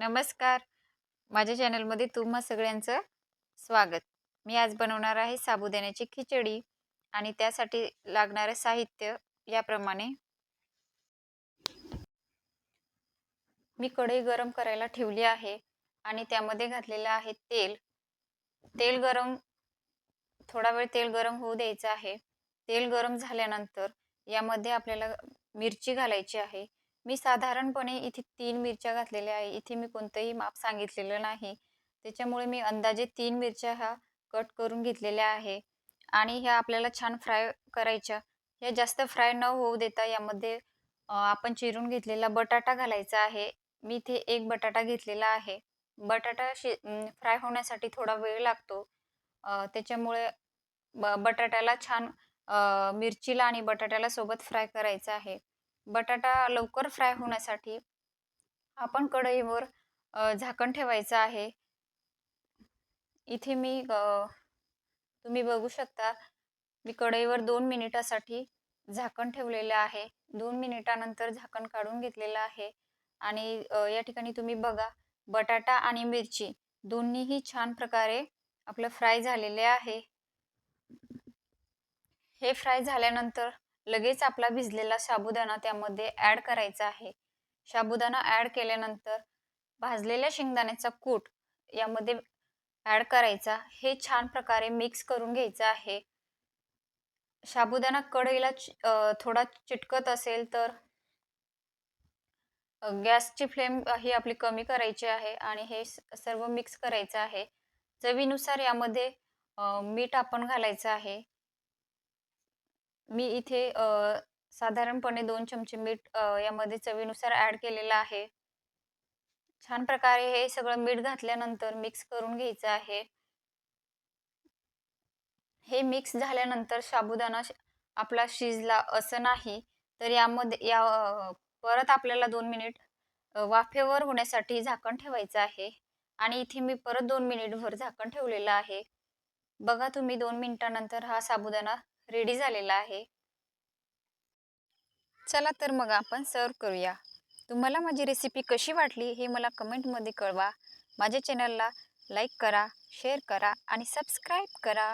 नमस्कार. माझ्या चॅनलमध्ये तुम्हा सगळ्यांचं स्वागत. मी आज बनवणार आहे साबुदाण्याची खिचडी आणि त्यासाठी लागणारं साहित्य याप्रमाणे. मी कढई गरम करायला ठेवली आहे आणि त्यामध्ये घातलेलं आहे तेल. तेल गरम थोडा वेळ तेल गरम होऊ द्यायचं आहे. तेल गरम झाल्यानंतर यामध्ये आपल्याला मिरची घालायची आहे. मी साधारणपणे इथे तीन मिरच्या घातलेल्या आहे. इथे मी कोणतंही माप सांगितलेलं नाही. त्याच्यामुळे मी अंदाजे तीन मिरच्या ह्या कट करून घेतलेल्या आहे. आणि ह्या आपल्याला छान फ्राय करायच्या. ह्या जास्त फ्राय न होऊ देता यामध्ये आपण चिरून घेतलेला बटाटा घालायचा आहे. मी इथे एक बटाटा घेतलेला आहे. बटाटा शि फ्राय होण्यासाठी थोडा वेळ लागतो. त्याच्यामुळे ब बटाट्याला छान मिरचीला आणि बटाट्याला सोबत फ्राय करायचं आहे. बटाटा लवकर फ्राय होण्यासाठी आपण कढईवर झाकण ठेवायचं आहे. इथे मी तुम्ही बघू शकता मी कढईवर दोन मिनिटासाठी झाकण ठेवलेलं आहे. दोन मिनिटानंतर झाकण काढून घेतलेलं आहे. आणि या ठिकाणी तुम्ही बघा बटाटा आणि मिरची दोन्हीही छान प्रकारे आपलं फ्राय झालेले आहे. हे फ्राय झाल्यानंतर लगेच आपला भिजलेला साबुदाणा त्यामध्ये ॲड करायचा आहे. साबुदाणा ॲड केल्यानंतर भाजलेल्या शेंगदाण्याचा कूट यामध्ये ॲड करायचा. हे छान प्रकारे मिक्स करून घ्यायचं आहे. साबुदाणा कढईला थोडा चिटकत असेल तर गॅसची फ्लेम ही आपली कमी करायची आहे आणि हे सर्व मिक्स करायचं आहे. चवीनुसार यामध्ये मीठ आपण घालायचं आहे. मी इथे साधारणपणे दोन चमचे मीठ यामध्ये चवीनुसार ॲड केलेलं आहे. छान प्रकारे हे सगळं मीठ घातल्यानंतर मिक्स करून घ्यायचं आहे. हे मिक्स झाल्यानंतर साबुदाणा आपला शिजला असं नाही तर यामध्ये या परत आपल्याला दोन मिनिट वाफेवर होण्यासाठी झाकण ठेवायचं आहे. आणि इथे मी परत दोन मिनिटभर झाकण ठेवलेलं आहे. बघा तुम्ही दोन मिनिटानंतर हा साबुदाणा रेडी झालेला आहे. चला तर मग आपण सर्व करूया. तुम्हाला माझी रेसिपी कशी वाटली हे मला कमेंटमध्ये कळवा. माझ्या चॅनलला लाईक करा शेअर करा आणि सबस्क्राईब करा.